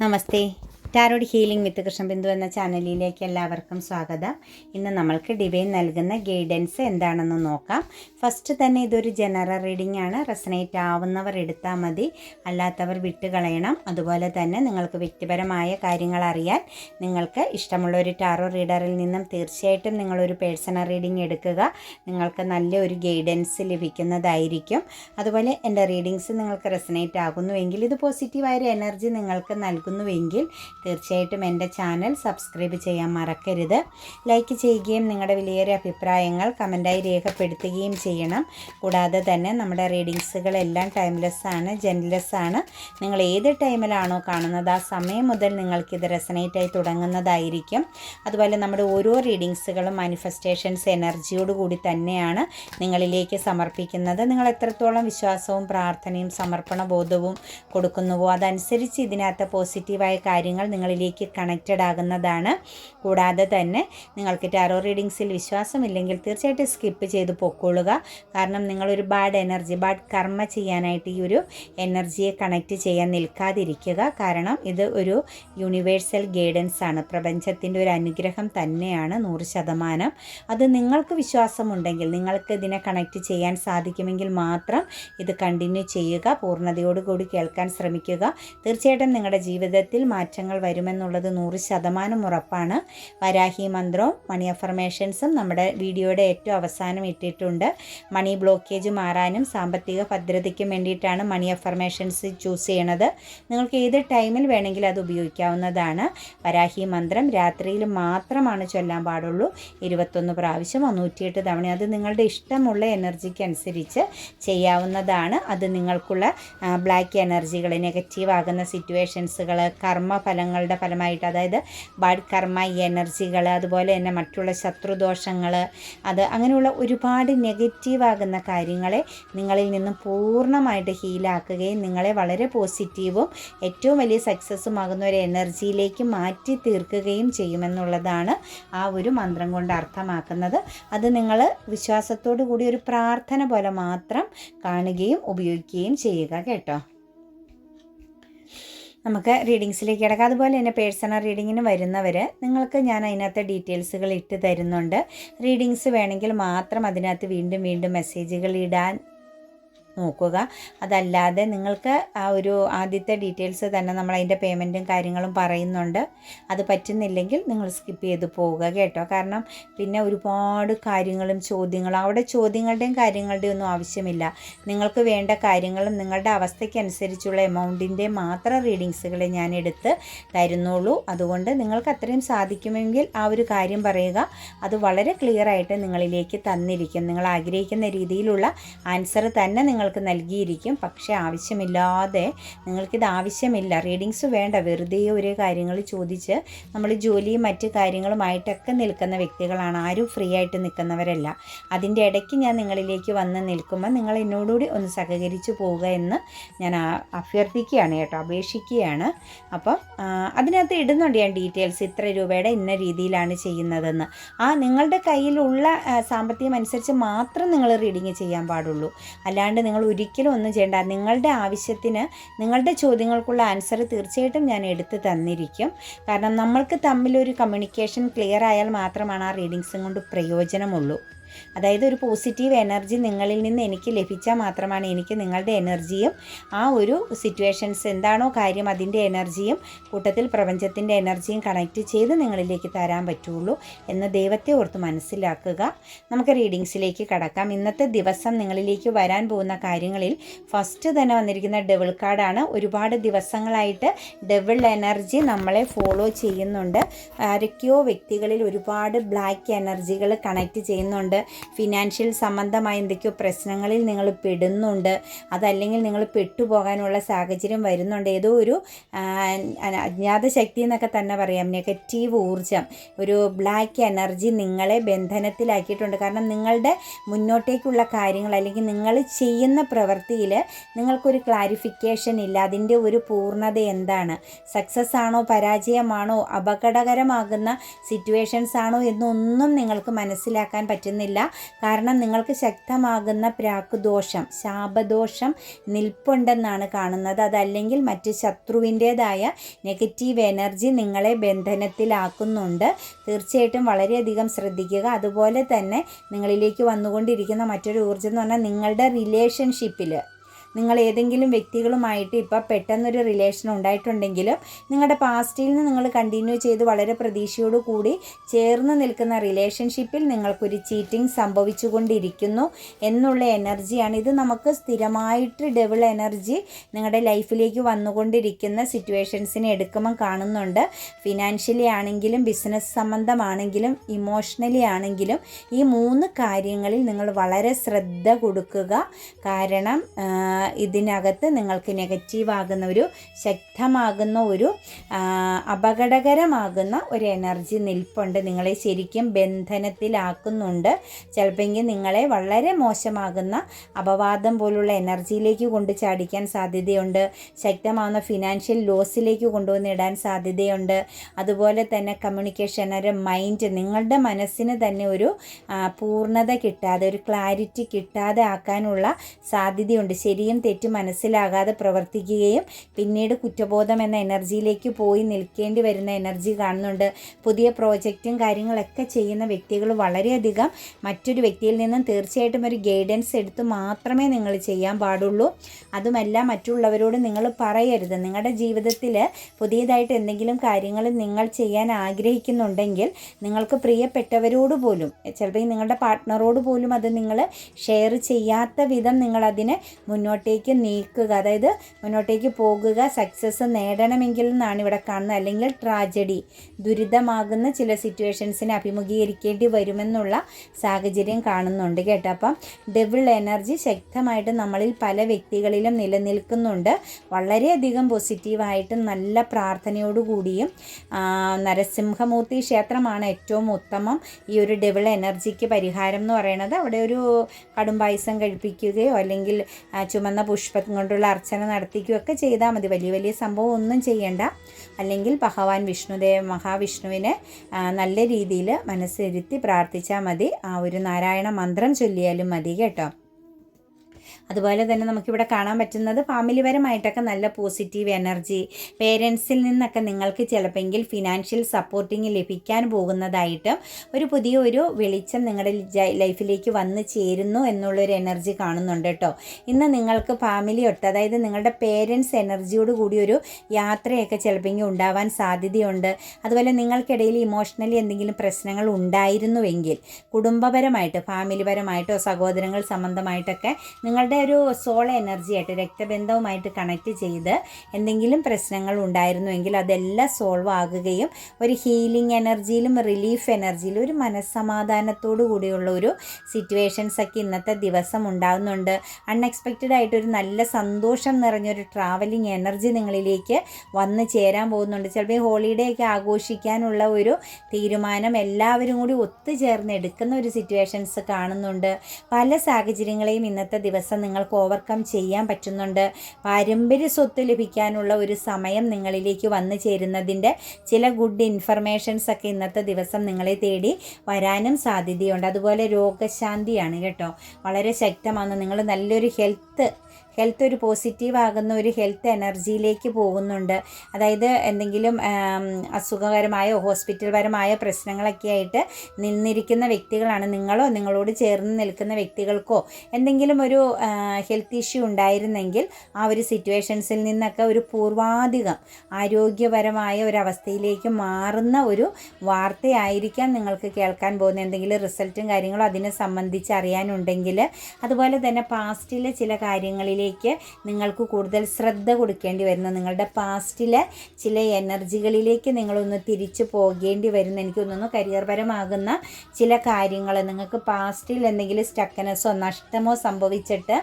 नमस्ते। Tarot healing വിത്ത് കൃഷ്ണബിന്ദു എന്ന ചാനലിലേക്ക് എല്ലാവർക്കും സ്വാഗതം. ഇന്ന് നമ്മൾക്ക് ഡിവൈൻ നൽകുന്ന ഗൈഡൻസ് എന്താണെന്ന് നോക്കാം. ഫസ്റ്റ് തന്നെ ഇതൊരു ജനറൽ റീഡിംഗ് ആണ്. റെസനേറ്റ് ആവുന്നവർ എടുത്താൽ മതി. അല്ലാത്തവർ വിട്ടുകളയണം അതുപോലെ തന്നെ നിങ്ങൾക്ക് വ്യക്തിപരമായ കാര്യങ്ങൾ അറിയാൻ നിങ്ങൾക്ക് ഇഷ്ടമുള്ള ഒരു ടാറോ റീഡറിൽ നിന്നും തീർച്ചയായിട്ടും നിങ്ങളൊരു പേഴ്സണൽ റീഡിംഗ് എടുക്കുക. നിങ്ങൾക്ക് നല്ലൊരു ഗൈഡൻസ് ലഭിക്കുന്നതായിരിക്കും. അതുപോലെ എന്റെ റീഡിങ്സ് നിങ്ങൾക്ക് റെസനേറ്റ് ആകുന്നുവെങ്കിൽ ഇത് പോസിറ്റീവായൊരു എനർജി നിങ്ങൾക്ക് നൽകുന്നുവെങ്കിൽ തീർച്ചയായിട്ടും എന്റെ ചാനൽ സബ്സ്ക്രൈബ് ചെയ്യാൻ മറക്കരുത്. ലൈക്ക് ചെയ്യുകയും നിങ്ങളുടെ വിലയേറിയ അഭിപ്രായങ്ങൾ കമന്റായി രേഖപ്പെടുത്തുകയും ചെയ്യണം. കൂടാതെ തന്നെ നമ്മുടെ റീഡിങ്സുകളെല്ലാം ടൈംലെസ് ആണ് ജെൻലെസ് ആണ്. നിങ്ങൾ ഏത് ടൈമിലാണോ കാണുന്നത് ആ സമയം മുതൽ നിങ്ങൾക്കിത് റെസനേറ്റായി തുടങ്ങുന്നതായിരിക്കും. അതുപോലെ നമ്മുടെ ഓരോ റീഡിങ്സുകളും മാനിഫെസ്റ്റേഷൻസ് എനർജിയോട് കൂടി തന്നെയാണ് നിങ്ങളിലേക്ക് സമർപ്പിക്കുന്നത്. നിങ്ങൾ എത്രത്തോളം വിശ്വാസവും പ്രാർത്ഥനയും സമർപ്പണ ബോധവും കൊടുക്കുന്നുവോ അതനുസരിച്ച് ഇതിനകത്ത് പോസിറ്റീവായ കാര്യങ്ങൾ നിങ്ങളിലേക്ക് കണക്റ്റഡ് ആകുന്നതാണ്. കൂടാതെ തന്നെ നിങ്ങൾക്ക് ടാറോ റീഡിങ്സിൽ വിശ്വാസമില്ലെങ്കിൽ തീർച്ചയായിട്ടും സ്കിപ്പ് ചെയ്ത് പൊക്കോളുക. കാരണം നിങ്ങളൊരു ബാഡ് എനർജി ബാഡ് കർമ്മ ചെയ്യാനായിട്ട് ഈ ഒരു എനർജിയെ കണക്റ്റ് ചെയ്യാൻ നിൽക്കാതിരിക്കുക. കാരണം ഇത് ഒരു യൂണിവേഴ്സൽ ഗൈഡൻസ് ആണ്. പ്രപഞ്ചത്തിന്റെ ഒരു അനുഗ്രഹം തന്നെയാണ് നൂറ് ശതമാനം. അത് നിങ്ങൾക്ക് വിശ്വാസമുണ്ടെങ്കിൽ നിങ്ങൾക്ക് ഇതിനെ കണക്റ്റ് ചെയ്യാൻ സാധിക്കുമെങ്കിൽ മാത്രം ഇത് കണ്ടിന്യൂ ചെയ്യുക. പൂർണതയോടുകൂടി കേൾക്കാൻ ശ്രമിക്കുക. തീർച്ചയായിട്ടും നിങ്ങളുടെ ജീവിതത്തിൽ മാറ്റങ്ങൾ വരുമെന്നുള്ളത് നൂറ് ശതമാനം ഉറപ്പാണ്. വരാഹി മന്ത്രവും മണി അഫർമേഷൻസും നമ്മുടെ വീഡിയോയുടെ ഏറ്റവും അവസാനം ഇട്ടിട്ടുണ്ട്. മണി ബ്ലോക്കേജ് മാറാനും സാമ്പത്തിക ഭദ്രതയ്ക്കും വേണ്ടിയിട്ടാണ് മണി അഫർമേഷൻസ് ചൂസ് ചെയ്യണത്. നിങ്ങൾക്ക് ഏത് ടൈമിൽ വേണമെങ്കിലും അത് ഉപയോഗിക്കാവുന്നതാണ്. വരാഹി മന്ത്രം രാത്രിയിൽ മാത്രമാണ് ചൊല്ലാൻ പാടുള്ളൂ. ഇരുപത്തൊന്ന് പ്രാവശ്യം നൂറ്റിയെട്ട് തവണ അത് നിങ്ങളുടെ ഇഷ്ടമുള്ള എനർജിക്ക് അനുസരിച്ച് ചെയ്യാവുന്നതാണ്. അത് നിങ്ങൾക്കുള്ള ബ്ലാക്ക് എനർജികൾ നെഗറ്റീവ് ആകുന്ന സിറ്റുവേഷൻസുകൾ കർമ്മഫലങ്ങളുടെ ഫലമായിട്ട് അതായത് ബാഡ് കർമ്മ എനർജികൾ അതുപോലെ തന്നെ മറ്റുള്ള ശത്രുദോഷങ്ങൾ അത് അങ്ങനെയുള്ള ഒരുപാട് നെഗറ്റീവാകുന്ന കാര്യങ്ങളെ നിങ്ങളിൽ നിന്നും പൂർണമായിട്ട് ഹീലാക്കുകയും നിങ്ങളെ വളരെ പോസിറ്റീവും ഏറ്റവും വലിയ സക്സസ്സും ആകുന്ന ഒരു എനർജിയിലേക്ക് മാറ്റി തീർക്കുകയും ചെയ്യുമെന്നുള്ളതാണ് ആ ഒരു മന്ത്രം കൊണ്ട് അർത്ഥമാക്കുന്നത്. അത് നിങ്ങൾ വിശ്വാസത്തോടു കൂടി ഒരു പ്രാർത്ഥന പോലെ മാത്രം കാണുകയും ഉപയോഗിക്കുകയും ചെയ്യുക കേട്ടോ. നമുക്ക് റീഡിങ്സിലേക്ക് കിടക്കാം. അതുപോലെ തന്നെ പേഴ്സണൽ റീഡിങ്ങിന് വരുന്നവർ നിങ്ങൾക്ക് ഞാൻ അതിനകത്ത് ഡീറ്റെയിൽസുകൾ ഇട്ട് തരുന്നുണ്ട്. റീഡിങ്സ് വേണമെങ്കിൽ മാത്രം അതിനകത്ത് വീണ്ടും വീണ്ടും മെസ്സേജുകൾ ഇടാൻ നോക്കുക. അതല്ലാതെ നിങ്ങൾക്ക് ആ ഒരു ആദ്യത്തെ ഡീറ്റെയിൽസ് തന്നെ നമ്മൾ അതിന്റെ പേയ്മെന്റും കാര്യങ്ങളും പറയുന്നുണ്ട്. അത് പറ്റുന്നില്ലെങ്കിൽ നിങ്ങൾ സ്കിപ്പ് ചെയ്ത് പോവുക കേട്ടോ. കാരണം പിന്നെ ഒരുപാട് കാര്യങ്ങളും ചോദ്യങ്ങളും അവിടെ ചോദ്യങ്ങളുടെയും കാര്യങ്ങളുടെയും ഒന്നും ആവശ്യമില്ല. നിങ്ങൾക്ക് വേണ്ട കാര്യങ്ങളും നിങ്ങളുടെ അവസ്ഥയ്ക്കനുസരിച്ചുള്ള എമൗണ്ടിന്റെ മാത്രം റീഡിങ്സുകളെ ഞാൻ എടുത്ത് തരുന്നുള്ളൂ. അതുകൊണ്ട് നിങ്ങൾക്ക് അത്രയും സാധിക്കുമെങ്കിൽ ആ ഒരു കാര്യം പറയുക. അത് വളരെ ക്ലിയർ ആയിട്ട് നിങ്ങളിലേക്ക് തന്നിരിക്കും. നിങ്ങൾ ആഗ്രഹിക്കുന്ന രീതിയിലുള്ള ആൻസർ തന്നെ നിങ്ങൾ നിങ്ങൾക്ക് നൽകിയിരിക്കും. പക്ഷേ ആവശ്യമില്ലാതെ നിങ്ങൾക്കിത് ആവശ്യമില്ല. റീഡിങ്സ് വേണ്ട. വെറുതെ ഒരേ കാര്യങ്ങൾ ചോദിച്ച് നമ്മൾ ജോലിയും മറ്റ് കാര്യങ്ങളുമായിട്ടൊക്കെ നിൽക്കുന്ന വ്യക്തികളാണ്. ആരും ഫ്രീ ആയിട്ട് നിൽക്കുന്നവരല്ല. അതിന്റെ ഇടയ്ക്ക് ഞാൻ നിങ്ങളിലേക്ക് വന്ന് നിൽക്കുമ്പോൾ നിങ്ങൾ എന്നോടുകൂടി ഒന്ന് സഹകരിച്ചു പോവുക എന്ന് ഞാൻ അഭ്യർത്ഥിക്കുകയാണ് കേട്ടോ. അപേക്ഷിക്കുകയാണ്. അപ്പം അതിനകത്ത് ഇടുന്നുണ്ട് ഞാൻ ഡീറ്റെയിൽസ് ഇത്ര രൂപയുടെ ഇന്ന രീതിയിലാണ് ചെയ്യുന്നതെന്ന്. ആ നിങ്ങളുടെ കയ്യിലുള്ള സാമ്പത്തികം അനുസരിച്ച് മാത്രം നിങ്ങൾ റീഡിങ് ചെയ്യാൻ പാടുള്ളൂ. അല്ലാണ്ട് നിങ്ങൾ ഒരിക്കലും ഒന്നും ചെയ്യേണ്ട. നിങ്ങളുടെ ആവശ്യത്തിന് നിങ്ങളുടെ ചോദ്യങ്ങൾക്കുള്ള ആൻസർ തീർച്ചയായിട്ടും ഞാൻ എടുത്തു തന്നിരിക്കും. കാരണം നമ്മൾക്ക് തമ്മിലൊരു കമ്മ്യൂണിക്കേഷൻ ക്ലിയർ ആയാൽ മാത്രമാണ് ആ റീഡിങ്സും കൊണ്ട് പ്രയോജനമുള്ളൂ. അതായത് ഒരു പോസിറ്റീവ് എനർജി നിങ്ങളിൽ നിന്ന് എനിക്ക് ലഭിച്ചാൽ മാത്രമാണ് എനിക്ക് നിങ്ങളുടെ എനർജിയും ആ ഒരു സിറ്റുവേഷൻസ് എന്താണോ കാര്യം അതിന്റെ എനർജിയും കൂട്ടത്തിൽ പ്രപഞ്ചത്തിന്റെ എനർജിയും കണക്റ്റ് ചെയ്ത് നിങ്ങളിലേക്ക് തരാൻ പറ്റുള്ളൂ എന്ന് ദൈവത്തെ ഓർത്ത് മനസ്സിലാക്കുക. നമുക്ക് റീഡിങ്സിലേക്ക് കടക്കാം. ഇന്നത്തെ ദിവസം നിങ്ങളിലേക്ക് വരാൻ പോകുന്ന കാര്യങ്ങളിൽ ഫസ്റ്റ് തന്നെ വന്നിരിക്കുന്ന ഡെവിൾ കാർഡാണ് ഒരുപാട് ദിവസങ്ങളായിട്ട് ഡെവിൾ എനർജി നമ്മളെ ഫോളോ ചെയ്യുന്നുണ്ട്. ആരൊക്കെയോ വ്യക്തികളിൽ ഒരുപാട് ബ്ലാക്ക് എനർജികൾ കണക്റ്റ് ചെയ്യുന്നുണ്ട്. ഫിനാൻഷ്യൽ സംബന്ധമായ എന്തൊക്കെയോ പ്രശ്നങ്ങളിൽ നിങ്ങൾ പെടുന്നുണ്ട്. അതല്ലെങ്കിൽ നിങ്ങൾ പെട്ടുപോകാനുള്ള സാഹചര്യം വരുന്നുണ്ട്. ഏതോ ഒരു അജ്ഞാത ശക്തി എന്നൊക്കെ തന്നെ പറയാം. നെഗറ്റീവ് ഊർജം ഒരു ബ്ലാക്ക് എനർജി നിങ്ങളെ ബന്ധനത്തിലാക്കിയിട്ടുണ്ട്. കാരണം നിങ്ങളുടെ മുന്നോട്ടേക്കുള്ള കാര്യങ്ങൾ അല്ലെങ്കിൽ നിങ്ങൾ ചെയ്യുന്ന പ്രവൃത്തിയിൽ നിങ്ങൾക്കൊരു ക്ലാരിഫിക്കേഷൻ ഇല്ല. അതിന്റെ ഒരു പൂർണത എന്താണ്? സക്സസ് ആണോ? പരാജയമാണോ? അപകടകരമാകുന്ന സിറ്റുവേഷൻസ് ആണോ? എന്നൊന്നും നിങ്ങൾക്ക് മനസ്സിലാക്കാൻ പറ്റുന്നില്ല. പറയുന്നില്ല കാരണം നിങ്ങൾക്ക് ശക്തമാകുന്ന പ്രാക്കുദോഷം ശാപദോഷം നിൽപ്പുണ്ടെന്നാണ് കാണുന്നത്. അതല്ലെങ്കിൽ മറ്റ് ശത്രുവിന്റേതായ നെഗറ്റീവ് എനർജി നിങ്ങളെ ബന്ധനത്തിലാക്കുന്നുണ്ട്. തീർച്ചയായിട്ടും വളരെയധികം ശ്രദ്ധിക്കുക. അതുപോലെ തന്നെ നിങ്ങളിലേക്ക് വന്നുകൊണ്ടിരിക്കുന്ന മറ്റൊരു ഊർജം എന്ന് പറഞ്ഞാൽ നിങ്ങളുടെ റിലേഷൻഷിപ്പിൽ നിങ്ങൾ ഏതെങ്കിലും വ്യക്തികളുമായിട്ട് ഇപ്പോൾ പെട്ടെന്നൊരു റിലേഷൻ ഉണ്ടായിട്ടുണ്ടെങ്കിലും നിങ്ങളുടെ പാസ്റ്റിൽ നിന്ന് നിങ്ങൾ കണ്ടിന്യൂ ചെയ്ത് വളരെ പ്രതീക്ഷയോടു കൂടി ചേർന്ന് നിൽക്കുന്ന റിലേഷൻഷിപ്പിൽ നിങ്ങൾക്കൊരു ചീറ്റിംഗ് സംഭവിച്ചുകൊണ്ടിരിക്കുന്നു എന്നുള്ള എനർജിയാണ് ഇത് നമുക്ക് സ്ഥിരമായിട്ട് ഡബിൾ എനർജി നിങ്ങളുടെ ലൈഫിലേക്ക് വന്നുകൊണ്ടിരിക്കുന്ന സിറ്റുവേഷൻസിനെ എടുക്കുമ്പം കാണുന്നുണ്ട്. ഫിനാൻഷ്യലി ആണെങ്കിലും ബിസിനസ് സംബന്ധമാണെങ്കിലും ഇമോഷണലി ആണെങ്കിലും ഈ മൂന്ന് കാര്യങ്ങളിൽ നിങ്ങൾ വളരെ ശ്രദ്ധ കൊടുക്കുക. കാരണം ഇതിനകത്ത് നിങ്ങൾക്ക് നെഗറ്റീവ് ആകുന്ന ഒരു ശക്തമാകുന്ന ഒരു അപകടകരമാകുന്ന ഒരു എനർജി നിൽപ്പുണ്ട്. നിങ്ങളെ ശരിക്കും ബന്ധനത്തിലാക്കുന്നുണ്ട്. ചിലപ്പോഴെങ്കിൽ നിങ്ങളെ വളരെ മോശമാകുന്ന അപവാദം പോലുള്ള എനർജിയിലേക്ക് കൊണ്ട് ചാടിക്കാൻ സാധ്യതയുണ്ട്. ശക്തമാകുന്ന ഫിനാൻഷ്യൽ ലോസിലേക്ക് കൊണ്ടുവന്നിടാൻ സാധ്യതയുണ്ട്. അതുപോലെ തന്നെ കമ്മ്യൂണിക്കേഷൻ ഒരു മൈൻഡ് നിങ്ങളുടെ മനസ്സിന് തന്നെ ഒരു പൂർണത കിട്ടാതെ ഒരു ക്ലാരിറ്റി കിട്ടാതെ ആക്കാനുള്ള സാധ്യതയുണ്ട്. ശരിയും ശരിയും തെറ്റും മനസ്സിലാകാതെ പ്രവർത്തിക്കുകയും പിന്നീട് കുറ്റബോധം എന്ന എനർജിയിലേക്ക് പോയി നിൽക്കേണ്ടി വരുന്ന എനർജി കാണുന്നുണ്ട്. പുതിയ പ്രോജക്റ്റും കാര്യങ്ങളൊക്കെ ചെയ്യുന്ന വ്യക്തികൾ വളരെയധികം മറ്റൊരു വ്യക്തിയിൽ നിന്നും തീർച്ചയായിട്ടും ഒരു ഗൈഡൻസ് എടുത്ത് മാത്രമേ നിങ്ങൾ ചെയ്യാൻ പാടുള്ളൂ. അതുമല്ല മറ്റുള്ളവരോട് നിങ്ങൾ പറയരുത്. നിങ്ങളുടെ ജീവിതത്തിൽ പുതിയതായിട്ട് എന്തെങ്കിലും കാര്യങ്ങൾ നിങ്ങൾ ചെയ്യാൻ ആഗ്രഹിക്കുന്നുണ്ടെങ്കിൽ നിങ്ങൾക്ക് പ്രിയപ്പെട്ടവരോട് പോലും ചിലപ്പോൾ നിങ്ങളുടെ പാർട്ട്ണറോട് പോലും അത് നിങ്ങൾ ഷെയർ ചെയ്യാത്ത വിധം നിങ്ങളതിനെ മുന്നോട്ട് മുന്നോട്ടേക്ക് നീക്കുക അതായത് മുന്നോട്ടേക്ക് പോകുക സക്സസ് നേടണമെങ്കിൽ എന്നാണ് ഇവിടെ കാണുന്നത്. അല്ലെങ്കിൽ ട്രാജഡി ദുരിതമാകുന്ന ചില സിറ്റുവേഷൻസിനെ അഭിമുഖീകരിക്കേണ്ടി വരുമെന്നുള്ള സാഹചര്യം കാണുന്നുണ്ട് കേട്ടോ. അപ്പം ഡെവിൾ എനർജി ശക്തമായിട്ട് നമ്മളിൽ പല വ്യക്തികളിലും നിലനിൽക്കുന്നുണ്ട്. വളരെയധികം പോസിറ്റീവായിട്ട് നല്ല പ്രാർത്ഥനയോടുകൂടിയും നരസിംഹമൂർത്തി ക്ഷേത്രമാണ് ഏറ്റവും ഉത്തമം. ഈ ഒരു ഡെവിൾ എനർജിക്ക് പരിഹാരം എന്ന് പറയുന്നത് അവിടെ ഒരു കടും പായസം കഴിപ്പിക്കുകയോ അല്ലെങ്കിൽ ചുമന്ന പുഷ്പം കൊണ്ടുള്ള അർച്ചന നടത്തിക്കുകയൊക്കെ ചെയ്താൽ മതി. വലിയ വലിയ സംഭവം ഒന്നും ചെയ്യണ്ട. അല്ലെങ്കിൽ ഭഗവാൻ വിഷ്ണുദേവ മഹാവിഷ്ണുവിനെ നല്ല രീതിയിൽ മനസ്സിരുത്തി പ്രാർത്ഥിച്ചാൽ മതി. ആ ഒരു നാരായണ മന്ത്രം ചൊല്ലിയാലും മതി കേട്ടോ. അതുപോലെ തന്നെ നമുക്കിവിടെ കാണാൻ പറ്റുന്നത് ഫാമിലിപരമായിട്ടൊക്കെ നല്ല പോസിറ്റീവ് എനർജി പേരൻസിൽ നിന്നൊക്കെ നിങ്ങൾക്ക് ചിലപ്പോൾ ഫിനാൻഷ്യൽ സപ്പോർട്ടിങ് ലഭിക്കാൻ പോകുന്നതായിട്ടും ഒരു പുതിയ ഒരു വെളിച്ചം നിങ്ങളുടെ ലൈഫിലേക്ക് വന്നു ചേരുന്നു എന്നുള്ളൊരു എനർജി കാണുന്നുണ്ട് കേട്ടോ. ഇന്ന് നിങ്ങൾക്ക് ഫാമിലി ഒട്ട് അതായത് നിങ്ങളുടെ പേരൻസ് എനർജിയോട് കൂടി ഒരു യാത്രയൊക്കെ ചിലപ്പോൾ ഉണ്ടാവാൻ സാധ്യതയുണ്ട്. അതുപോലെ നിങ്ങൾക്കിടയിൽ ഇമോഷണലി എന്തെങ്കിലും പ്രശ്നങ്ങൾ ഉണ്ടായിരുന്നുവെങ്കിൽ കുടുംബപരമായിട്ട് ഫാമിലിപരമായിട്ടോ സഹോദരങ്ങൾ സംബന്ധമായിട്ടൊക്കെ നിങ്ങളുടെ നിങ്ങളുടെ ഒരു സോൾ എനർജി ആയിട്ട് രക്തബന്ധവുമായിട്ട് കണക്ട് ചെയ്ത് എന്തെങ്കിലും പ്രശ്നങ്ങൾ ഉണ്ടായിരുന്നുവെങ്കിൽ അതെല്ലാം സോൾവ് ആകുകയും ഒരു ഹീലിംഗ് എനർജിയിലും റിലീഫ് എനർജിയിലും ഒരു മനസ്സമാധാനത്തോടു കൂടിയുള്ള ഒരു സിറ്റുവേഷൻസ് ഒക്കെ ഇന്നത്തെ ദിവസം ഉണ്ടാകുന്നുണ്ട് അൺഎക്സ്പെക്റ്റഡ് ആയിട്ട് ഒരു നല്ല സന്തോഷം നിറഞ്ഞൊരു ട്രാവലിംഗ് എനർജി നിങ്ങളിലേക്ക് വന്നു ചേരാൻ പോകുന്നുണ്ട്. ചിലപ്പോൾ ഹോളിഡേ ഒക്കെ ആഘോഷിക്കാനുള്ള ഒരു തീരുമാനം എല്ലാവരും കൂടി ഒത്തുചേർന്ന് എടുക്കുന്ന ഒരു സിറ്റുവേഷൻസ് കാണുന്നുണ്ട്. പല സാഹചര്യങ്ങളെയും ഇന്നത്തെ ദിവസം നിങ്ങൾക്ക് ഓവർകം ചെയ്യാൻ പറ്റുന്നുണ്ട്. പാരമ്പര്യ സ്വത്ത് ലഭിക്കാനുള്ള ഒരു സമയം നിങ്ങളിലേക്ക് വന്നു ചേരുന്നതിന്റെ ചില ഗുഡ് ഇൻഫർമേഷൻസ് ഒക്കെ ഇന്നത്തെ ദിവസം നിങ്ങളെ തേടി വരാനും സാധ്യതയുണ്ട്. അതുപോലെ രോഗശാന്തിയാണ് കേട്ടോ. വളരെ ശക്തമാണ്. നിങ്ങൾ നല്ലൊരു ഹെൽത്ത് ഹെൽത്ത് ഒരു പോസിറ്റീവ് ആകുന്ന ഒരു ഹെൽത്ത് എനർജിയിലേക്ക് പോകുന്നുണ്ട്. അതായത് എന്തെങ്കിലും അസുഖകരമായ ഹോസ്പിറ്റൽ പരമായ പ്രശ്നങ്ങളൊക്കെ ആയിട്ട് നിന്നിരിക്കുന്ന വ്യക്തികളാണ് നിങ്ങളോ നിങ്ങളോട് ചേർന്ന് നിൽക്കുന്ന വ്യക്തികൾക്കോ എന്തെങ്കിലും ഒരു ഹെൽത്ത് ഇഷ്യൂ ഉണ്ടായിരുന്നെങ്കിൽ ആ ഒരു സിറ്റുവേഷൻസിൽ നിന്നൊക്കെ ഒരു പൂർവാധികം ആരോഗ്യപരമായ ഒരവസ്ഥയിലേക്ക് മാറുന്ന ഒരു വാർത്തയായിരിക്കാം നിങ്ങൾക്ക് കേൾക്കാൻ പോകുന്ന എന്തെങ്കിലും റിസൾട്ടും കാര്യങ്ങളും അതിനെ സംബന്ധിച്ച് അറിയാനുണ്ടെങ്കിൽ അതുപോലെ തന്നെ പാസ്റ്റിലെ ചില കാര്യങ്ങളിലേക്ക് കാര്യങ്ങളിലേക്ക് നിങ്ങൾക്ക് കൂടുതൽ ശ്രദ്ധ കൊടുക്കേണ്ടി വരുന്നു. നിങ്ങളുടെ പാസ്റ്റിലെ ചില എനർജികളിലേക്ക് നിങ്ങളൊന്ന് തിരിച്ചു പോകേണ്ടി വരുന്നു. എനിക്ക് തോന്നുന്നു കരിയർപരമാകുന്ന ചില കാര്യങ്ങൾ നിങ്ങൾക്ക് പാസ്റ്റിൽ എന്തെങ്കിലും സ്റ്റക്കനസോ നഷ്ടമോ സംഭവിച്ചിട്ട്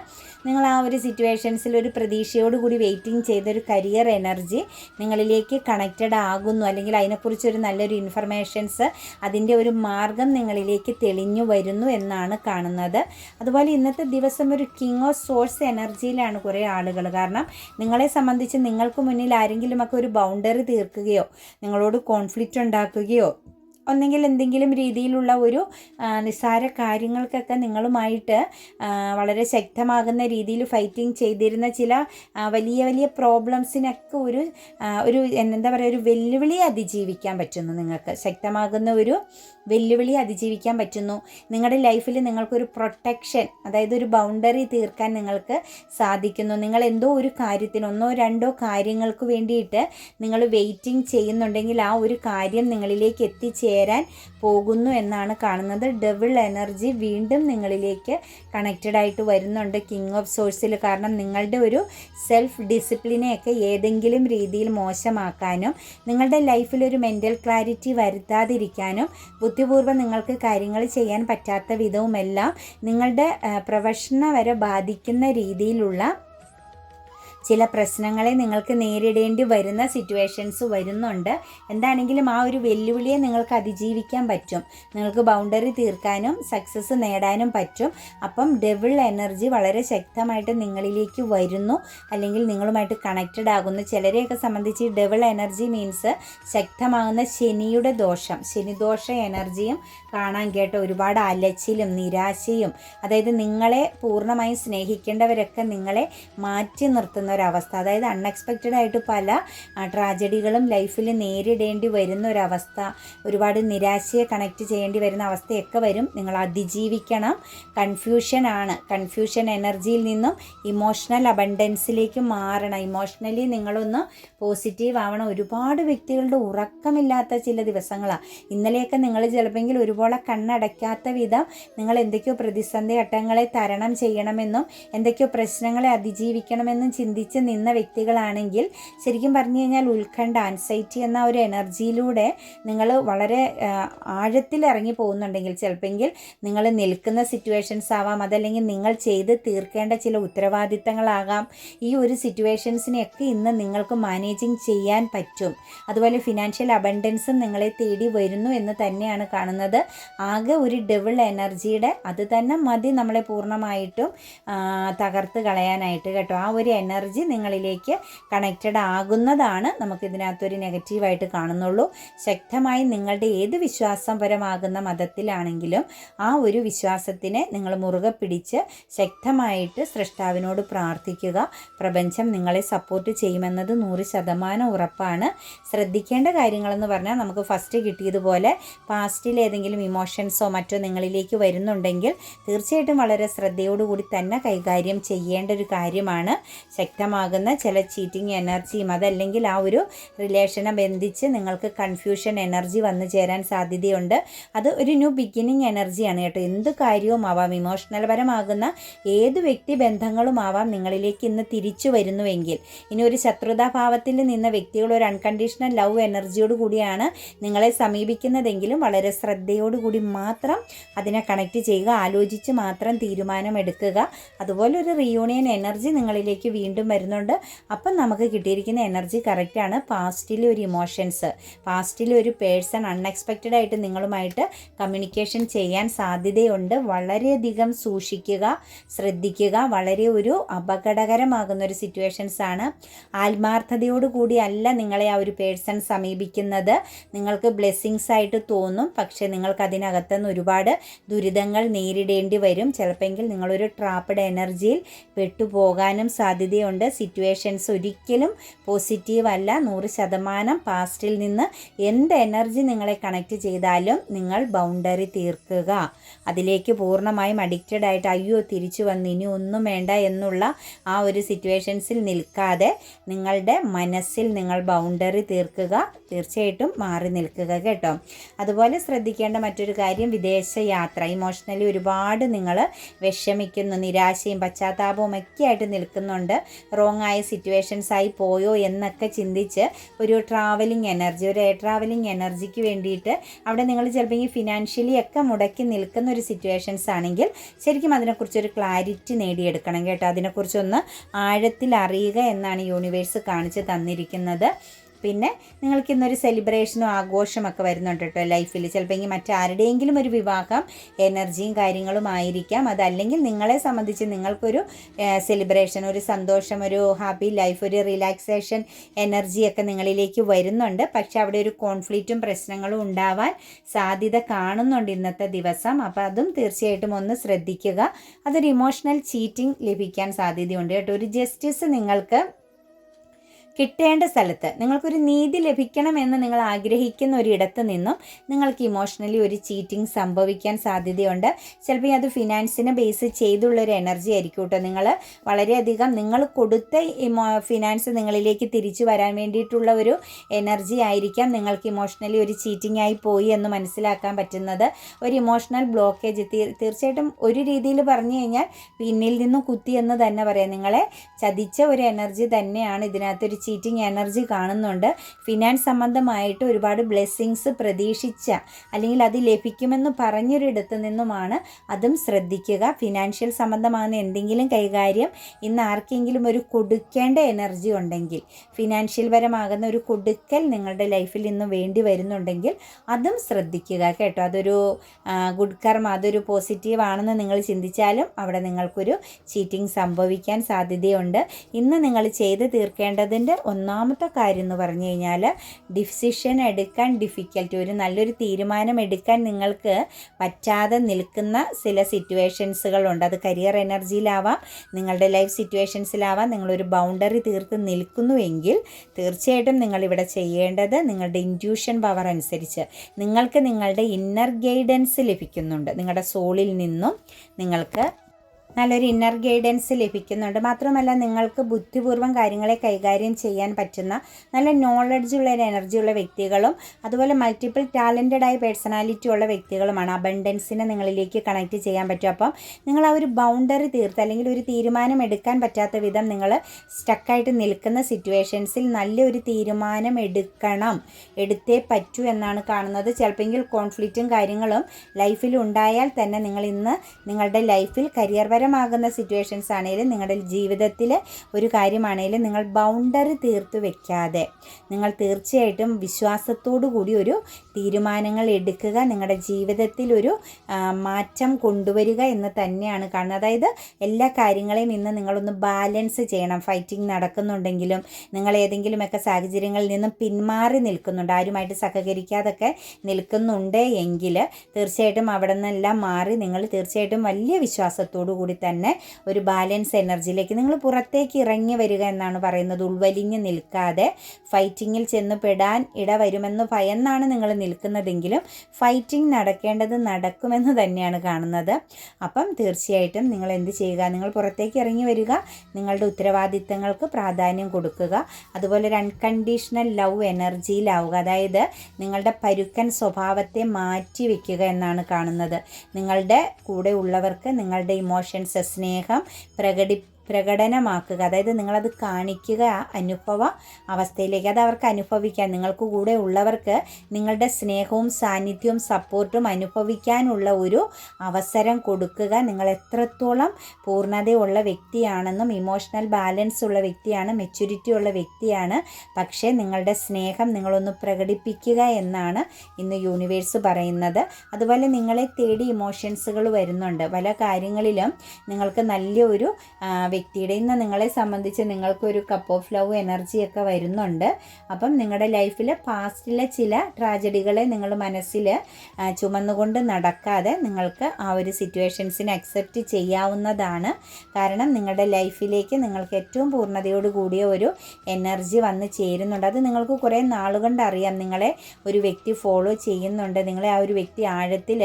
നിങ്ങൾ ആ ഒരു സിറ്റുവേഷൻസിൽ ഒരു പ്രതീക്ഷയോടുകൂടി വെയിറ്റിംഗ് ചെയ്തൊരു കരിയർ എനർജി നിങ്ങളിലേക്ക് കണക്റ്റഡ് ആകുന്നു. അല്ലെങ്കിൽ അതിനെക്കുറിച്ചൊരു നല്ലൊരു ഇൻഫർമേഷൻസ് അതിന്റെ ഒരു മാർഗം നിങ്ങളിലേക്ക് തെളിഞ്ഞു വരുന്നു എന്നാണ് കാണുന്നത്. അതുപോലെ ഇന്നത്തെ ദിവസം ഒരു കിങ് ഓഫ് സോഴ്സ് എനർജി അവസ്ഥയിലാണ് കുറേ ആളുകൾ കാരണം നിങ്ങളെ സംബന്ധിച്ച് നിങ്ങൾക്ക് മുന്നിൽ ആരെങ്കിലുമൊക്കെ ഒരു ബൗണ്ടറി തീർക്കുകയോ നിങ്ങളോട് കോൺഫ്ലിക്റ്റ് ഉണ്ടാക്കുകയോ ഒന്നെങ്കിൽ എന്തെങ്കിലും രീതിയിലുള്ള ഒരു നിസ്സാര കാര്യങ്ങൾക്കൊക്കെ നിങ്ങളുമായിട്ട് വളരെ ശക്തമാകുന്ന രീതിയിൽ ഫൈറ്റിംഗ് ചെയ്തിരുന്ന ചില വലിയ വലിയ പ്രോബ്ലംസിനൊക്കെ ഒരു ഒരു എന്താ പറയുക ഒരു വെല്ലുവിളി അതിജീവിക്കാൻ പറ്റുന്നു നിങ്ങൾക്ക്. ശക്തമാകുന്ന ഒരു വെല്ലുവിളി അതിജീവിക്കാൻ പറ്റുന്നു. നിങ്ങളുടെ ലൈഫിൽ നിങ്ങൾക്കൊരു പ്രൊട്ടക്ഷൻ അതായത് ഒരു ബൗണ്ടറി തീർക്കാൻ നിങ്ങൾക്ക് സാധിക്കുന്നു. നിങ്ങൾ എന്തോ ഒരു കാര്യത്തിന് ഒന്നോ രണ്ടോ കാര്യങ്ങൾക്ക് വേണ്ടിയിട്ട് നിങ്ങൾ വെയിറ്റിംഗ് ചെയ്യുന്നുണ്ടെങ്കിൽ ആ ഒരു കാര്യം നിങ്ങളിലേക്ക് എത്തിച്ചേരാൻ പോകുന്നു എന്നാണ് കാണുന്നത്. ഡബിൾ എനർജി വീണ്ടും നിങ്ങളിലേക്ക് കണക്റ്റഡ് ആയിട്ട് വരുന്നുണ്ട്. കിങ് ഓഫ് സോഴ്സിൽ കാരണം നിങ്ങളുടെ ഒരു സെൽഫ് ഡിസിപ്ലിനെയൊക്കെ ഏതെങ്കിലും രീതിയിൽ മോശമാക്കാനും നിങ്ങളുടെ ലൈഫിൽ ഒരു മെന്റൽ ക്ലാരിറ്റി വരുത്താതിരിക്കാനും ബുദ്ധിപൂർവം നിങ്ങൾക്ക് കാര്യങ്ങൾ ചെയ്യാൻ പറ്റാത്ത വിധവുമെല്ലാം നിങ്ങളുടെ പ്രൊഫഷനെ വരെ ബാധിക്കുന്ന രീതിയിലുള്ള ചില പ്രശ്നങ്ങളെ നിങ്ങൾക്ക് നേരിടേണ്ടി വരുന്ന സിറ്റുവേഷൻസ് വരുന്നുണ്ട്. എന്താണെങ്കിലും ആ ഒരു വെല്ലുവിളിയെ നിങ്ങൾക്ക് അതിജീവിക്കാൻ പറ്റും. നിങ്ങൾക്ക് ബൗണ്ടറി തീർക്കാനും സക്സസ് നേടാനും പറ്റും. അപ്പം ഡെവിൾ എനർജി വളരെ ശക്തമായിട്ട് നിങ്ങളിലേക്ക് വരുന്നു. അല്ലെങ്കിൽ നിങ്ങളുമായിട്ട് കണക്റ്റഡ് ആകുന്നു. ചിലരെയൊക്കെ സംബന്ധിച്ച് ഡെവിൾ എനർജി മീൻസ് ശക്തമാകുന്ന ശനിയുടെ ദോഷം. ശനിദോഷ എനർജിയും കാണാൻ കേട്ട. ഒരുപാട് അലച്ചിലും നിരാശയും. അതായത് നിങ്ങളെ പൂർണമായും സ്നേഹിക്കേണ്ടവരൊക്കെ നിങ്ങളെ മാറ്റി നിർത്തുന്ന ഒരവസ്ഥ അതായത് അൺഎക്സ്പെക്റ്റഡ് ആയിട്ട് പല ട്രാജഡികളും ലൈഫിൽ നേരിടേണ്ടി വരുന്ന ഒരവസ്ഥ ഒരുപാട് നിരാശയെ കണക്ട് ചെയ്യേണ്ടി വരുന്ന അവസ്ഥയൊക്കെ വരും. നിങ്ങൾ അതിജീവിക്കണം. കൺഫ്യൂഷൻ ആണ്. കൺഫ്യൂഷൻ എനർജിയിൽ നിന്നും ഇമോഷണൽ അബണ്ടൻസിലേക്ക് മാറണം. ഇമോഷണലി നിങ്ങളൊന്ന് പോസിറ്റീവ് ആവണം. ഒരുപാട് വ്യക്തികളുടെ ഉറക്കമില്ലാത്ത ചില ദിവസങ്ങളാണ് ഇന്നലെയൊക്കെ നിങ്ങൾ ചിലപ്പോൾ ഒരുപോലെ കണ്ണടയ്ക്കാത്ത വിധം നിങ്ങൾ എന്തൊക്കെയോ പ്രതിസന്ധി ഘട്ടങ്ങളെ തരണം ചെയ്യണമെന്നും എന്തൊക്കെയോ പ്രശ്നങ്ങളെ അതിജീവിക്കണമെന്നും ചിന്തിച്ച് നിന്ന വ്യക്തികളാണെങ്കിൽ ശരിക്കും പറഞ്ഞു കഴിഞ്ഞാൽ ഉത്കണ്ഠ ആൻസൈറ്റി എന്ന ഒരു എനർജിയിലൂടെ നിങ്ങൾ വളരെ ആഴത്തിൽ ഇറങ്ങി പോകുന്നുണ്ടെങ്കിൽ ചിലപ്പോൾ നിങ്ങൾ നിൽക്കുന്ന സിറ്റുവേഷൻസ് ആവാം അതല്ലെങ്കിൽ നിങ്ങൾ ചെയ്ത് തീർക്കേണ്ട ചില ഉത്തരവാദിത്തങ്ങളാകാം. ഈ ഒരു സിറ്റുവേഷൻസിനെയൊക്കെ ഇന്ന് നിങ്ങൾക്ക് മാനേജിങ് ചെയ്യാൻ പറ്റും. അതുപോലെ ഫിനാൻഷ്യൽ അബണ്ടൻസും നിങ്ങളെ തേടി വരുന്നു എന്ന് തന്നെയാണ് കാണുന്നത്. ആകെ ഒരു ഡബിൾ എനർജിയുടെ അത് തന്നെ മതി നമ്മളെ പൂർണമായിട്ടും തകർത്ത് കളയാനായിട്ട് കേട്ടോ. ആ ഒരു എനർജി നിങ്ങളിലേക്ക് കണക്റ്റഡ് ആകുന്നതാണ് നമുക്ക് നമുക്കിതിനകത്തൊരു നെഗറ്റീവായിട്ട് കാണുന്നുള്ളൂ. ശക്തമായി നിങ്ങളുടെ ഏത് വിശ്വാസപരമാകുന്ന മതത്തിലാണെങ്കിലും ആ ഒരു വിശ്വാസത്തിനെ നിങ്ങൾ മുറുകെ പിടിച്ച് ശക്തമായിട്ട് സൃഷ്ടാവിനോട് പ്രാർത്ഥിക്കുക. പ്രപഞ്ചം നിങ്ങളെ സപ്പോർട്ട് ചെയ്യുമെന്നത് നൂറ് ശതമാനം ഉറപ്പാണ്. ശ്രദ്ധിക്കേണ്ട കാര്യങ്ങളെന്ന് പറഞ്ഞാൽ നമുക്ക് ഫസ്റ്റ് കിട്ടിയതുപോലെ പാസ്റ്റിൽ ഏതെങ്കിലും ഇമോഷൻസോ മറ്റോ നിങ്ങളിലേക്ക് വരുന്നുണ്ടെങ്കിൽ തീർച്ചയായിട്ടും വളരെ ശ്രദ്ധയോടുകൂടി തന്നെ കൈകാര്യം ചെയ്യേണ്ട ഒരു കാര്യമാണ്. ശക്തമാകുന്ന ചില ചീറ്റിംഗ് എനർജിയും അതല്ലെങ്കിൽ ആ ഒരു റിലേഷനെ ബന്ധിച്ച് നിങ്ങൾക്ക് കൺഫ്യൂഷൻ എനർജി വന്നു ചേരാൻ സാധ്യതയുണ്ട്. അത് ഒരു ന്യൂ ബിഗിനിങ് എനർജിയാണ് കേട്ടോ. എന്ത് കാര്യവും ആവാം ഇമോഷണൽ പരമാകുന്ന ഏത് വ്യക്തി ബന്ധങ്ങളും ആവാം നിങ്ങളിലേക്ക് ഇന്ന് തിരിച്ചു വരുന്നുവെങ്കിൽ. ഇനി ഒരു ശത്രുതാഭാവത്തിൽ നിന്ന വ്യക്തികൾ ഒരു അൺകണ്ടീഷണൽ ലവ് എനർജിയോട് കൂടിയാണ് നിങ്ങളെ സമീപിക്കുന്നതെങ്കിലും വളരെ ശ്രദ്ധയോടുകൂടി മാത്രം അതിനെ കണക്ട് ചെയ്യുക ആലോചിച്ച് മാത്രം തീരുമാനമെടുക്കുക. അതുപോലെ ഒരു റിയൂണിയൻ എനർജി നിങ്ങളിലേക്ക് വീണ്ടും വരുന്നുണ്ട്. അപ്പം നമുക്ക് കിട്ടിയിരിക്കുന്ന എനർജി കറക്റ്റാണ് പാസ്റ്റിലെ ഒരു ഇമോഷൻസ് പാസ്റ്റിലെ ഒരു പേഴ്സൺ അൺഎക്സ്പെക്റ്റഡ് ആയിട്ട് നിങ്ങളുമായിട്ട് കമ്മ്യൂണിക്കേഷൻ ചെയ്യാൻ സാധ്യതയുണ്ട്. വളരെയധികം സൂക്ഷിക്കുക ശ്രദ്ധിക്കുക. വളരെ ഒരു അപകടകരമാകുന്ന ഒരു സിറ്റുവേഷൻസ് ആണ്. ആത്മാർത്ഥതയോട് കൂടിയല്ല നിങ്ങളെ ആ ഒരു പേഴ്സൺ സമീപിക്കുന്നത്. നിങ്ങൾക്ക് ബ്ലെസ്സിങ്സ് ആയിട്ട് തോന്നും. പക്ഷേ നിങ്ങൾക്ക് അതിനകത്തുനിന്ന് ഒരുപാട് ദുരിതങ്ങൾ നേരിടേണ്ടി വരും. ചിലപ്പോൾ നിങ്ങളൊരു ട്രാപ്പഡ് എനർജിയിൽ പെട്ടുപോകാനും സാധ്യതയുണ്ട്. സിറ്റുവേഷൻസ് ഒരിക്കലും പോസിറ്റീവ് അല്ല. നൂറ് ശതമാനം പാസ്റ്റിൽ നിന്ന് എന്ത് എനർജി നിങ്ങളെ കണക്ട് ചെയ്താലും നിങ്ങൾ ബൗണ്ടറി തീർക്കുക. അതിലേക്ക് പൂർണമായും അഡിക്റ്റഡ് ആയിട്ട് അയ്യോ തിരിച്ചു വന്ന് ഇനി ഒന്നും വേണ്ട എന്നുള്ള ആ ഒരു സിറ്റുവേഷൻസിൽ നിൽക്കാതെ നിങ്ങളുടെ മനസ്സിൽ നിങ്ങൾ ബൗണ്ടറി തീർക്കുക. തീർച്ചയായിട്ടും മാറി നിൽക്കുക കേട്ടോ. അതുപോലെ ശ്രദ്ധിക്കേണ്ട മറ്റൊരു കാര്യം വിദേശ യാത്ര ഇമോഷണലി ഒരുപാട് നിങ്ങൾ വിഷമിക്കുന്നു നിരാശയും പശ്ചാത്താപവും ഒക്കെ ആയിട്ട് നിൽക്കുന്നുണ്ട്. റോങ് ആയ സിറ്റുവേഷൻസ് ആയി പോയോ എന്നൊക്കെ ചിന്തിച്ച് ഒരു ട്രാവലിംഗ് എനർജി ഒരു എയർ ട്രാവലിംഗ് എനർജിക്ക് വേണ്ടിയിട്ട് അവിടെ നിങ്ങൾ ചിലപ്പോൾ ഈ ഫിനാൻഷ്യലി ഒക്കെ മുടക്കി നിൽക്കുന്ന ഒരു സിറ്റുവേഷൻസ് ആണെങ്കിൽ ശരിക്കും അതിനെക്കുറിച്ചൊരു ക്ലാരിറ്റി നേടിയെടുക്കണം കേട്ടോ. അതിനെക്കുറിച്ചൊന്ന് ആഴത്തിൽ അറിയുക എന്നാണ് യൂണിവേഴ്സ് കാണിച്ച് തന്നിരിക്കുന്നത്. പിന്നെ നിങ്ങൾക്ക് ഇന്നൊരു സെലിബ്രേഷനും ആഘോഷമൊക്കെ വരുന്നുണ്ട് കേട്ടോ ലൈഫിൽ ചിലപ്പോൾ എങ്കിൽ മറ്റാരുടെയെങ്കിലും ഒരു വിവാഹം എനർജിയും കാര്യങ്ങളും ആയിരിക്കാം. അതല്ലെങ്കിൽ നിങ്ങളെ സംബന്ധിച്ച് നിങ്ങൾക്കൊരു സെലിബ്രേഷൻ ഒരു സന്തോഷം ഒരു ഹാപ്പി ലൈഫ് ഒരു റിലാക്സേഷൻ എനർജിയൊക്കെ നിങ്ങളിലേക്ക് വരുന്നുണ്ട്. പക്ഷെ അവിടെ ഒരു കോൺഫ്ലിക്റ്റും പ്രശ്നങ്ങളും ഉണ്ടാവാൻ സാധ്യത കാണുന്നുണ്ട് ഇന്നത്തെ ദിവസം. അപ്പോൾ അതും തീർച്ചയായിട്ടും ഒന്ന് ശ്രദ്ധിക്കുക. അതൊരു ഇമോഷണൽ ചീറ്റിംഗ് ലഭിക്കാൻ സാധ്യതയുണ്ട് കേട്ടോ. ഒരു ജസ്റ്റിസ് നിങ്ങൾക്ക് കിട്ടേണ്ട സ്ഥലത്ത് നിങ്ങൾക്കൊരു നീതി ലഭിക്കണമെന്ന് നിങ്ങൾ ആഗ്രഹിക്കുന്ന ഒരിടത്ത് നിന്നും നിങ്ങൾക്ക് ഇമോഷണലി ഒരു ചീറ്റിംഗ് സംഭവിക്കാൻ സാധ്യതയുണ്ട്. ചിലപ്പോൾ അത് ഫിനാൻസിനെ ബേസ് ചെയ്തുള്ള ഒരു എനർജി ആയിരിക്കും കേട്ടോ നിങ്ങൾ വളരെയധികം നിങ്ങൾ കൊടുത്ത ഫിനാൻസ് നിങ്ങളിലേക്ക് തിരിച്ചു വരാൻ വേണ്ടിയിട്ടുള്ള ഒരു എനർജി ആയിരിക്കാം നിങ്ങൾക്ക് ഇമോഷണലി ഒരു ചീറ്റിംഗ് ആയി പോയി എന്ന് മനസ്സിലാക്കാൻ പറ്റുന്നത്. ഒരു ഇമോഷണൽ ബ്ലോക്കേജ് തീർച്ചയായിട്ടും ഒരു രീതിയിൽ പറഞ്ഞു കഴിഞ്ഞാൽ പിന്നിൽ നിന്നും കുത്തി എന്ന് തന്നെ പറയാം. നിങ്ങളെ ചതിച്ച ഒരു എനർജി തന്നെയാണ് ഇതിനകത്തൊരു ചീറ്റിംഗ് എനർജി കാണുന്നുണ്ട്. ഫിനാൻസ് സംബന്ധമായിട്ട് ഒരുപാട് ബ്ലെസ്സിങ്സ് പ്രതീക്ഷിച്ച അല്ലെങ്കിൽ അത് ലഭിക്കുമെന്ന് പറഞ്ഞൊരിടത്ത് നിന്നുമാണ് അതും ശ്രദ്ധിക്കുക. ഫിനാൻഷ്യൽ സംബന്ധമാകുന്ന എന്തെങ്കിലും കൈകാര്യം ഇന്ന് ആർക്കെങ്കിലും ഒരു കൊടുക്കേണ്ട എനർജി ഉണ്ടെങ്കിൽ ഫിനാൻഷ്യൽ പരമാകുന്ന ഒരു കൊടുക്കൽ നിങ്ങളുടെ ലൈഫിൽ ഇന്ന് വേണ്ടി വരുന്നുണ്ടെങ്കിൽ അതും ശ്രദ്ധിക്കുക കേട്ടോ. അതൊരു ഗുഡ് കർമ്മ അതൊരു പോസിറ്റീവ് ആണെന്ന് നിങ്ങൾ ചിന്തിച്ചാലും അവിടെ നിങ്ങൾക്കൊരു ചീറ്റിംഗ് സംഭവിക്കാൻ സാധ്യതയുണ്ട്. ഇന്ന് നിങ്ങൾ ചെയ്ത് തീർക്കേണ്ടതിന്റെ ഒന്നാമത്തെ കാര്യം എന്ന് പറഞ്ഞു കഴിഞ്ഞാൽ ഡിസിഷൻ എടുക്കാൻ ഡിഫിക്കൽറ്റി ഒരു നല്ലൊരു തീരുമാനം എടുക്കാൻ നിങ്ങൾക്ക് പറ്റാതെ നിൽക്കുന്ന ചില സിറ്റുവേഷൻസുകളുണ്ട് അത് കരിയർ എനർജിയിലാവാം നിങ്ങളുടെ ലൈഫ് സിറ്റുവേഷൻസിലാവാം നിങ്ങളൊരു ബൗണ്ടറി തീർത്ത് നിൽക്കുന്നുവെങ്കിൽ തീർച്ചയായിട്ടും നിങ്ങളിവിടെ ചെയ്യേണ്ടത് നിങ്ങളുടെ ഇന്റ്യൂഷൻ പവർ അനുസരിച്ച്. നിങ്ങൾക്ക് നിങ്ങളുടെ ഇന്നർ ഗൈഡൻസ് ലഭിക്കുന്നുണ്ട്. നിങ്ങളുടെ സോളിൽ നിന്നും നിങ്ങൾക്ക് നല്ലൊരു ഇന്നർ ഗൈഡൻസ് ലഭിക്കുന്നുണ്ട്. മാത്രമല്ല നിങ്ങൾക്ക് ബുദ്ധിപൂർവം കാര്യങ്ങളെ കൈകാര്യം ചെയ്യാൻ പറ്റുന്ന നല്ല നോളജുള്ള ഒരു എനർജി ഉള്ള വ്യക്തികളും അതുപോലെ മൾട്ടിപ്പിൾ ടാലന്റഡ് ആയ പേഴ്സണാലിറ്റി ഉള്ള വ്യക്തികളുമാണ് അബണ്ടൻസിനെ നിങ്ങളിലേക്ക് കണക്ട് ചെയ്യാൻ പറ്റും അപ്പം നിങ്ങൾ ആ ഒരു ബൗണ്ടറി തീർത്ത് അല്ലെങ്കിൽ ഒരു തീരുമാനം എടുക്കാൻ പറ്റാത്ത വിധം നിങ്ങൾ സ്റ്റക്കായിട്ട് നിൽക്കുന്ന സിറ്റുവേഷൻസിൽ നല്ലൊരു തീരുമാനം എടുക്കണം. എടുത്തേ പറ്റൂ എന്നാണ് കാണുന്നത്. ചിലപ്പോൾ കോൺഫ്ലിക്റ്റും കാര്യങ്ങളും ലൈഫിൽ ഉണ്ടായാൽ തന്നെ നിങ്ങൾ ഇന്ന് നിങ്ങളുടെ ലൈഫിൽ കരിയർ ഗുണകരമാകുന്ന സിറ്റുവേഷൻസ് ആണെങ്കിലും നിങ്ങളുടെ ജീവിതത്തിൽ ഒരു കാര്യമാണെങ്കിലും നിങ്ങൾ ബൗണ്ടറി തീർത്തു വെക്കാതെ നിങ്ങൾ തീർച്ചയായിട്ടും വിശ്വാസത്തോടു കൂടി ഒരു തീരുമാനങ്ങൾ എടുക്കുക നിങ്ങളുടെ ജീവിതത്തിൽ ഒരു മാറ്റം കൊണ്ടുവരിക എന്ന് തന്നെയാണ് കാണുന്നത്. അതായത് എല്ലാ കാര്യങ്ങളെയും ഇന്ന് നിങ്ങളൊന്ന് ബാലൻസ് ചെയ്യണം. ഫൈറ്റിംഗ് നടക്കുന്നുണ്ടെങ്കിലും നിങ്ങൾ ഏതെങ്കിലുമൊക്കെ സാഹചര്യങ്ങളിൽ നിന്നും പിന്മാറി നിൽക്കുന്നുണ്ട്. ആരുമായിട്ട് സഹകരിക്കാതൊക്കെ നിൽക്കുന്നുണ്ട് എങ്കിൽ തീർച്ചയായിട്ടും അവിടെ നിന്നെല്ലാം മാറി നിങ്ങൾ തീർച്ചയായിട്ടും വലിയ വിശ്വാസത്തോടു കൂടി കൂടി തന്നെ ഒരു ബാലൻസ് എനർജിയിലേക്ക് നിങ്ങൾ പുറത്തേക്ക് ഇറങ്ങി വരിക എന്നാണ് പറയുന്നത്. ഉൾവലിഞ്ഞ് നിൽക്കാതെ ഫൈറ്റിങ്ങിൽ ചെന്ന് പെടാൻ ഇടവരുമെന്ന് ഭയന്നാണ് നിങ്ങൾ നിൽക്കുന്നതെങ്കിലും ഫൈറ്റിംഗ് നടക്കേണ്ടത് നടക്കുമെന്ന് തന്നെയാണ് കാണുന്നത്. അപ്പം തീർച്ചയായിട്ടും നിങ്ങൾ എന്ത് ചെയ്യുക? നിങ്ങൾ പുറത്തേക്ക് ഇറങ്ങി വരിക. നിങ്ങളുടെ ഉത്തരവാദിത്തങ്ങൾക്ക് പ്രാധാന്യം കൊടുക്കുക. അതുപോലെ ഒരു അൺകണ്ടീഷണൽ ലവ് എനർജിയിലാവുക അതായത് നിങ്ങളുടെ പരുക്കൻ സ്വഭാവത്തെ മാറ്റി വയ്ക്കുക എന്നാണ് കാണുന്നത്. നിങ്ങളുടെ കൂടെ ഉള്ളവർക്ക് നിങ്ങളുടെ ഇമോഷൻ ഇമോഷൻസ് സ്നേഹം പ്രകടി പ്രകടനമാക്കുക. അതായത് നിങ്ങളത് കാണിക്കുക അനുഭവ അവസ്ഥയിലേക്ക് അത് അവർക്ക് അനുഭവിക്കാൻ നിങ്ങൾക്ക് കൂടെ ഉള്ളവർക്ക് നിങ്ങളുടെ സ്നേഹവും സാന്നിധ്യവും സപ്പോർട്ടും അനുഭവിക്കാനുള്ള ഒരു അവസരം കൊടുക്കുക. നിങ്ങൾ എത്രത്തോളം പൂർണതയുള്ള വ്യക്തിയാണെന്നും ഇമോഷണൽ ബാലൻസ് ഉള്ള വ്യക്തിയാണ് മെച്യൂരിറ്റി ഉള്ള വ്യക്തിയാണ്. പക്ഷേ നിങ്ങളുടെ സ്നേഹം നിങ്ങളൊന്ന് പ്രകടിപ്പിക്കുക എന്നാണ് ഇന്ന് യൂണിവേഴ്സ് പറയുന്നത്. അതുപോലെ നിങ്ങളെ തേടി ഇമോഷൻസുകൾ വരുന്നുണ്ട്. പല കാര്യങ്ങളിലും നിങ്ങൾക്ക് നല്ലൊരു വ്യക്തിയുടെ നിന്ന് നിങ്ങളെ സംബന്ധിച്ച് നിങ്ങൾക്കൊരു കപ്പ് ഓഫ് ലവ് എനർജിയൊക്കെ വരുന്നുണ്ട്. അപ്പം നിങ്ങളുടെ ലൈഫിൽ പാസ്റ്റിലെ ചില ട്രാജഡികളെ നിങ്ങൾ മനസ്സിൽ ചുമന്നുകൊണ്ട് നടക്കാതെ നിങ്ങൾക്ക് ആ ഒരു സിറ്റുവേഷൻസിനെ അക്സെപ്റ്റ് ചെയ്യാവുന്നതാണ്. കാരണം നിങ്ങളുടെ ലൈഫിലേക്ക് നിങ്ങൾക്ക് ഏറ്റവും പൂർണതയോട് കൂടിയ ഒരു എനർജി വന്ന് ചേരുന്നുണ്ട്. അത് നിങ്ങൾക്ക് കുറേ നാളുകൊണ്ട് അറിയാം. നിങ്ങളെ ഒരു വ്യക്തി ഫോളോ ചെയ്യുന്നുണ്ട്. നിങ്ങളെ ആ ഒരു വ്യക്തി ആഴത്തിൽ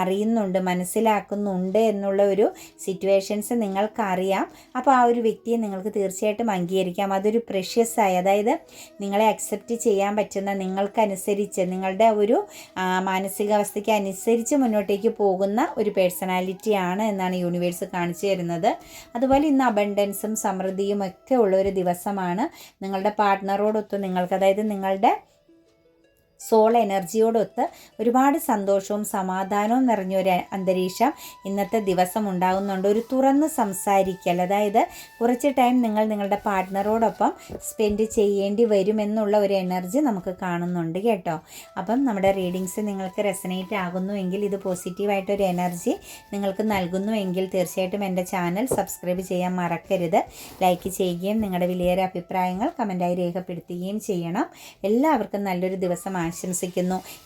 അറിയുന്നുണ്ട് മനസ്സിലാക്കുന്നുണ്ട് എന്നുള്ള ഒരു സിറ്റുവേഷൻസ് നിങ്ങൾക്കറിയാം അപ്പോൾ ആ ഒരു വ്യക്തിയെ നിങ്ങൾക്ക് തീർച്ചയായിട്ടും അംഗീകരിക്കാം. അതൊരു പ്രഷ്യസായി അതായത് നിങ്ങളെ അക്സെപ്റ്റ് ചെയ്യാൻ പറ്റുന്ന നിങ്ങൾക്കനുസരിച്ച് നിങ്ങളുടെ ഒരു മാനസികാവസ്ഥയ്ക്ക് അനുസരിച്ച് മുന്നോട്ടേക്ക് പോകുന്ന ഒരു പേഴ്സണാലിറ്റി ആണ് എന്നാണ് യൂണിവേഴ്സ് കാണിച്ചു തരുന്നത്. അതുപോലെ ഇന്ന് അബണ്ടൻസും സമൃദ്ധിയും ഒക്കെ ഉള്ള ഒരു ദിവസമാണ് നിങ്ങളുടെ പാർട്ട്ണറോടൊത്ത് നിങ്ങൾക്ക് അതായത് നിങ്ങളുടെ സോൾ എനർജിയോടൊത്ത് ഒരുപാട് സന്തോഷവും സമാധാനവും നിറഞ്ഞൊരു അന്തരീക്ഷം ഇന്നത്തെ ദിവസം ഉണ്ടാകുന്നുണ്ട് ഒരു തുറന്ന് സംസാരിക്കൽ അതായത് കുറച്ച് ടൈം നിങ്ങൾ നിങ്ങളുടെ പാർട്ട്ണറോടൊപ്പം സ്പെൻഡ് ചെയ്യേണ്ടി വരുമെന്നുള്ള ഒരു എനർജി നമുക്ക് കാണുന്നുണ്ട് കേട്ടോ. അപ്പം നമ്മുടെ റീഡിങ്സ് നിങ്ങൾക്ക് റെസനേറ്റ് ആകുന്നുവെങ്കിൽ ഇത് പോസിറ്റീവായിട്ടൊരു എനർജി നിങ്ങൾക്ക് നൽകുന്നുവെങ്കിൽ തീർച്ചയായിട്ടും എന്റെ ചാനൽ സബ്സ്ക്രൈബ് ചെയ്യാൻ മറക്കരുത്. ലൈക്ക് ചെയ്യുകയും നിങ്ങളുടെ വിലയേറെ അഭിപ്രായങ്ങൾ കമന്റായി രേഖപ്പെടുത്തുകയും ചെയ്യണം. എല്ലാവർക്കും നല്ലൊരു ദിവസം ആശംസിക്കുന്നു.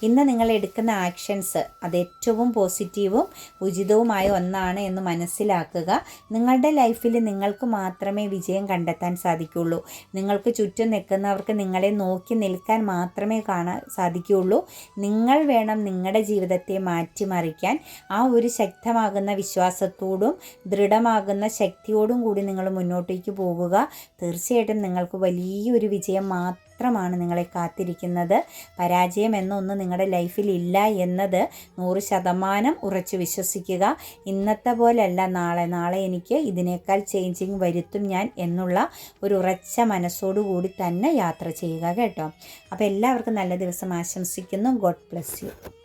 ഇന്ന് നിങ്ങൾ എടുക്കുന്ന ആക്ഷൻസ് അത് ഏറ്റവും പോസിറ്റീവും ഉചിതവുമായ ഒന്നാണ് എന്ന് മനസ്സിലാക്കുക. നിങ്ങളുടെ ലൈഫിൽ നിങ്ങൾക്ക് മാത്രമേ വിജയം കണ്ടെത്താൻ സാധിക്കുള്ളൂ. നിങ്ങൾക്ക് ചുറ്റും നിൽക്കുന്നവർക്ക് നിങ്ങളെ നോക്കി നിൽക്കാൻ മാത്രമേ കാണാൻ സാധിക്കുകയുള്ളൂ നിങ്ങൾ വേണം നിങ്ങളുടെ ജീവിതത്തെ മാറ്റിമറിക്കാൻ. ആ ഒരു ശക്തമാകുന്ന വിശ്വാസത്തോടും ദൃഢമാകുന്ന ശക്തിയോടും കൂടി നിങ്ങൾ മുന്നോട്ടേക്ക് പോകുക. തീർച്ചയായിട്ടും നിങ്ങൾക്ക് വലിയൊരു വിജയം മാത്രമാണ് നിങ്ങളെ കാത്തിരിക്കുന്നത്. പരാജയം എന്നൊന്നും നിങ്ങളുടെ ലൈഫിൽ ഇല്ല എന്നത് നൂറ് ശതമാനം ഉറച്ചു വിശ്വസിക്കുക. ഇന്നത്തെ പോലെയല്ല നാളെ. നാളെ എനിക്ക് ഇതിനേക്കാൾ ചേഞ്ചിങ് വരുത്തും ഞാൻ എന്നുള്ള ഒരു ഉറച്ച മനസ്സോടുകൂടി തന്നെ യാത്ര ചെയ്യുക കേട്ടോ. അപ്പോൾ എല്ലാവർക്കും നല്ല ദിവസം ആശംസിക്കുന്നു. God bless you